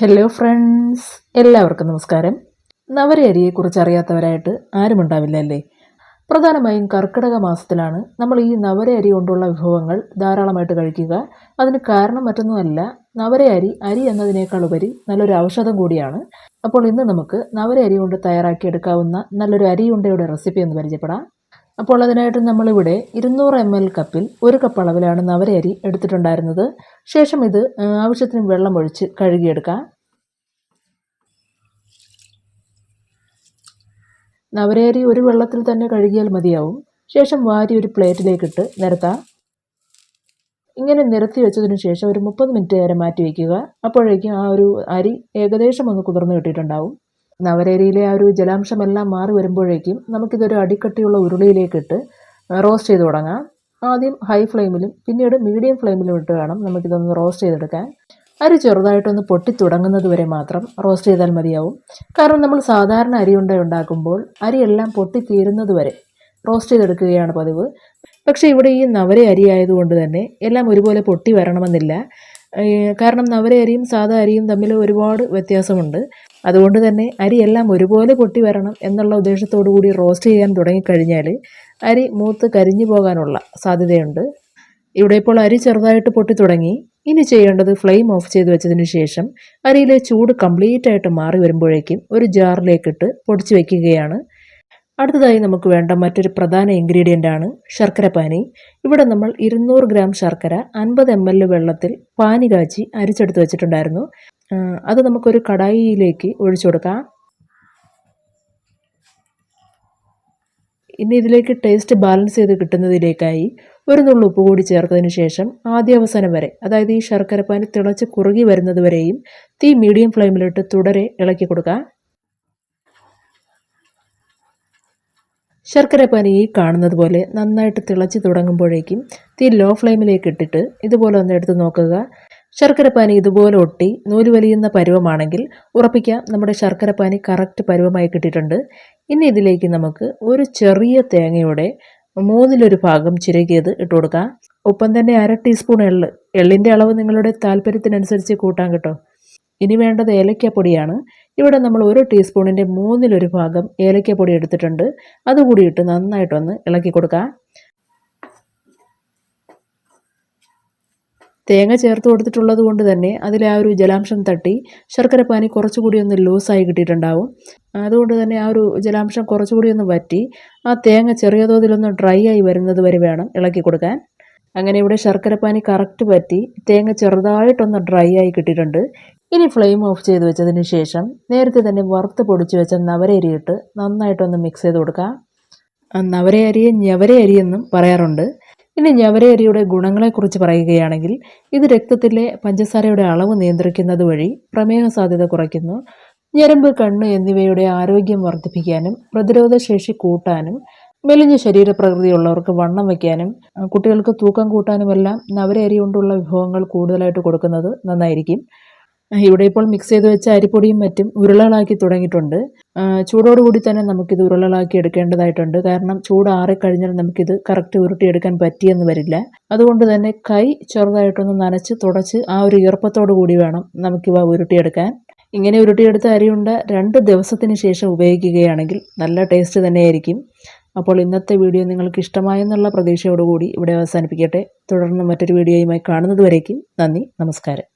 Hello friends എല്ലാവർക്കും നമസ്കാരം. നവര അരിയെക്കുറിച്ച് അറിയാത്തവരായിട്ട് ആരുമുണ്ടാവില്ല അല്ലേ പ്രധാനമായും കർക്കിടക മാസത്തിലാണ് നമ്മൾ ഈ നവര അരി കൊണ്ടുള്ള വിഭവങ്ങൾ ധാരാളമായിട്ട് കഴിക്കുക. അതിന് കാരണം മറ്റൊന്നുമല്ല നവര അരി അരി എന്നതിനേക്കാൾ ഉപരി നല്ലൊരു ഔഷധം കൂടിയാണ്. അപ്പോൾ ഇന്ന് നമുക്ക് നവര അരി കൊണ്ട് തയ്യാറാക്കിയെടുക്കാവുന്ന നല്ലൊരു അരിയുണ്ടയുടെ റെസിപ്പി ഒന്ന് പരിചയപ്പെടാം. അപ്പോൾ അതിനായിട്ട് നമ്മളിവിടെ ഇരുന്നൂറ് എം എൽ കപ്പിൽ ഒരു കപ്പ് അളവിലാണ് നവരയരി എടുത്തിട്ടുണ്ടായിരുന്നത്. ശേഷം ഇത് ആവശ്യത്തിന് വെള്ളം ഒഴിച്ച് കഴുകിയെടുക്കാം. നവരയരി ഒരു വെള്ളത്തിൽ തന്നെ കഴുകിയാൽ മതിയാവും. ശേഷം വാരി ഒരു പ്ലേറ്റിലേക്കിട്ട് നിരത്താം. ഇങ്ങനെ നിരത്തി വെച്ചതിന് ശേഷം ഒരു മുപ്പത് മിനിറ്റ് നേരം മാറ്റി വയ്ക്കുക. അപ്പോഴേക്കും ആ ഒരു അരി ഏകദേശം ഒന്ന് കുതിർന്ന് കിട്ടിയിട്ടുണ്ടാവും. നവരരിയിലെ ആ ഒരു ജലാംശമെല്ലാം മാറി വരുമ്പോഴേക്കും നമുക്കിതൊരു അടിക്കട്ടിയുള്ള ഉരുളിയിലേക്കിട്ട് റോസ്റ്റ് ചെയ്ത് തുടങ്ങാം. ആദ്യം ഹൈ ഫ്ലെയിമിലും പിന്നീട് മീഡിയം ഫ്ലെയിമിലും ഇട്ട് വേണം നമുക്കിതൊന്ന് റോസ്റ്റ് ചെയ്തെടുക്കാൻ. അരി ചെറുതായിട്ടൊന്ന് പൊട്ടി തുടങ്ങുന്നത് വരെ മാത്രം റോസ്റ്റ് ചെയ്താൽ മതിയാവും. കാരണം നമ്മൾ സാധാരണ അരി അരിയുണ്ട ഉണ്ടാക്കുമ്പോൾ അരിയെല്ലാം പൊട്ടി തീരുന്നത് വരെ റോസ്റ്റ് ചെയ്തെടുക്കുകയാണ് പതിവ്. പക്ഷേ ഇവിടെ ഈ നവര അരി ആയതുകൊണ്ട് തന്നെ എല്ലാം ഒരുപോലെ പൊട്ടി വരണമെന്നില്ല. കാരണം നവരയരിയും സാധാ അരിയും തമ്മിൽ ഒരുപാട് വ്യത്യാസമുണ്ട്. അതുകൊണ്ട് തന്നെ അരി എല്ലാം ഒരുപോലെ പൊട്ടി വരണം എന്നുള്ള ഉദ്ദേശത്തോടു കൂടി റോസ്റ്റ് ചെയ്യാൻ തുടങ്ങിക്കഴിഞ്ഞാൽ അരി മൂത്ത് കരിഞ്ഞു പോകാനുള്ള സാധ്യതയുണ്ട്. ഇവിടെ ഇപ്പോൾ അരി ചെറുതായിട്ട് പൊട്ടി തുടങ്ങി. ഇനി ചെയ്യേണ്ടത് ഫ്ലെയിം ഓഫ് ചെയ്ത് വെച്ചതിന് ശേഷം അരിയിലെ ചൂട് കംപ്ലീറ്റ് ആയിട്ട് മാറി വരുമ്പോഴേക്കും ഒരു ജാറിലേക്കിട്ട് പൊടിച്ച് വെക്കുകയാണ്. അടുത്തതായി നമുക്ക് വേണ്ട മറ്റൊരു പ്രധാന ഇൻഗ്രീഡിയന്റ് ആണ് ശർക്കര പാനി. ഇവിടെ നമ്മൾ ഇരുന്നൂറ് ഗ്രാം ശർക്കര അൻപത് എം എൽ വെള്ളത്തിൽ പാനി കാച്ചി അരിച്ചെടുത്ത് വെച്ചിട്ടുണ്ടായിരുന്നു. അത് നമുക്കൊരു കടായിയിലേക്ക് ഒഴിച്ചു കൊടുക്കാം. ഇനി ഇതിലേക്ക് ടേസ്റ്റ് ബാലൻസ് ചെയ്ത് കിട്ടുന്നതിലേക്കായി ഒരു നുള്ളു ഉപ്പ് കൂടി ചേർത്തതിന് ശേഷം ആദ്യ അവസാനം വരെ അതായത് ഈ ശർക്കരപ്പാനി തിളച്ച് കുറുകി വരുന്നത് വരെയും തീ മീഡിയം ഫ്ലെയിമിലിട്ട് തുടരെ ഇളക്കി കൊടുക്കുക ശർക്കരപ്പാനി ഈ കാണുന്നത് പോലെ നന്നായിട്ട് തിളച്ച് തുടങ്ങുമ്പോഴേക്കും തീ ലോ ഫ്ലെയിമിലേക്ക് ഇട്ടിട്ട് ഇതുപോലെ ഒന്ന് എടുത്ത് നോക്കുക. ശർക്കര പാനി ഇതുപോലെ ഒട്ടി നൂൽ വലിയുന്ന പരുവമാണെങ്കിൽ ഉറപ്പിക്കാം നമ്മുടെ ശർക്കര പാനി കറക്റ്റ് പരുവമായി കിട്ടിയിട്ടുണ്ട്. ഇനി ഇതിലേക്ക് നമുക്ക് ഒരു ചെറിയ തേങ്ങയുടെ മൂന്നിലൊരു ഭാഗം ചിരകിയത് ഇട്ട് കൊടുക്കാം. ഒപ്പം തന്നെ അര ടീസ്പൂൺ എള്ള് എള്ളിന്റെ അളവ് നിങ്ങളുടെ താല്പര്യത്തിനനുസരിച്ച് കൂട്ടാൻ കേട്ടോ. ഇനി വേണ്ടത് ഏലക്കപ്പൊടിയാണ്. ഇവിടെ നമ്മൾ ഒരു ടീസ്പൂണിന്റെ മൂന്നിലൊരു ഭാഗം ഏലക്കപ്പൊടി എടുത്തിട്ടുണ്ട്. അതുകൂടി ഇട്ട് നന്നായിട്ടൊന്ന് ഇളക്കി കൊടുക്കുക തേങ്ങ ചേർത്ത് കൊടുത്തിട്ടുള്ളത് കൊണ്ട് തന്നെ അതിലെ ആ ഒരു ജലാംശം തട്ടി ശർക്കര പാനി കുറച്ചുകൂടി ഒന്ന് ലൂസായി കിട്ടിയിട്ടുണ്ടാവും. അതുകൊണ്ട് തന്നെ ആ ഒരു ജലാംശം കുറച്ചുകൂടി ഒന്ന് വറ്റി ആ തേങ്ങ ചെറിയ തോതിലൊന്ന് ഡ്രൈ ആയി വരുന്നത് വരെ വേണം ഇളക്കി കൊടുക്കാൻ. അങ്ങനെ ഇവിടെ ശർക്കരപ്പാനി കറക്റ്റ് പറ്റി തേങ്ങ ചെറുതായിട്ടൊന്ന് ഡ്രൈ ആയി കിട്ടിയിട്ടുണ്ട്. ഇനി ഫ്ലെയിം ഓഫ് ചെയ്ത് വെച്ചതിന് ശേഷം നേരത്തെ തന്നെ വറുത്ത് പൊടിച്ച് വെച്ച നവരരിയിട്ട് നന്നായിട്ടൊന്ന് മിക്സ് ചെയ്ത് കൊടുക്കുക നവരയരിയെ ഞവരയരിയെന്നും പറയാറുണ്ട്. ഇനി ഞവരയരിയുടെ ഗുണങ്ങളെക്കുറിച്ച് പറയുകയാണെങ്കിൽ ഇത് രക്തത്തിലെ പഞ്ചസാരയുടെ അളവ് നിയന്ത്രിക്കുന്നത് വഴി പ്രമേഹ സാധ്യത കുറയ്ക്കുന്നു. ഞരമ്പ് കണ്ണ് എന്നിവയുടെ ആരോഗ്യം വർദ്ധിപ്പിക്കാനും പ്രതിരോധശേഷി കൂട്ടാനും മെലിഞ്ഞ ശരീരപ്രകൃതിയുള്ളവർക്ക് വണ്ണം വയ്ക്കാനും കുട്ടികൾക്ക് തൂക്കം കൂട്ടാനുമെല്ലാം നവരരി കൊണ്ടുള്ള വിഭവങ്ങൾ കൂടുതലായിട്ട് കൊടുക്കുന്നത് നന്നായിരിക്കും. ഇവിടെ ഇപ്പോൾ മിക്സ് ചെയ്ത് വെച്ച അരിപ്പൊടിയും മറ്റും ഉരുളകളാക്കി തുടങ്ങിയിട്ടുണ്ട്. ചൂടോടുകൂടി തന്നെ നമുക്കിത് ഉരുളകളാക്കി എടുക്കേണ്ടതായിട്ടുണ്ട്. കാരണം ചൂട് ആറിക്കഴിഞ്ഞാൽ നമുക്കിത് കറക്റ്റ് ഉരുട്ടിയെടുക്കാൻ പറ്റിയെന്ന് വരില്ല. അതുകൊണ്ട് തന്നെ കൈ ചെറുതായിട്ടൊന്ന് നനച്ച് തുടച്ച് ആ ഒരു ഈർപ്പത്തോടു കൂടി വേണം നമുക്കിവ ഉരുട്ടിയെടുക്കാൻ. ഇങ്ങനെ ഉരുട്ടിയെടുത്ത അരിയുണ്ട രണ്ട് ദിവസത്തിന് ശേഷം ഉപയോഗിക്കുകയാണെങ്കിൽ നല്ല ടേസ്റ്റ് തന്നെയായിരിക്കും. അപ്പോൾ ഇന്നത്തെ വീഡിയോ നിങ്ങൾക്ക് ഇഷ്ടമായെന്നുള്ള പ്രതീക്ഷയോടുകൂടി ഇവിടെ അവസാനിപ്പിക്കട്ടെ. തുടർന്ന് മറ്റൊരു വീഡിയോയുമായി കാണുന്നതുവരേക്കും നന്ദി നമസ്കാരം.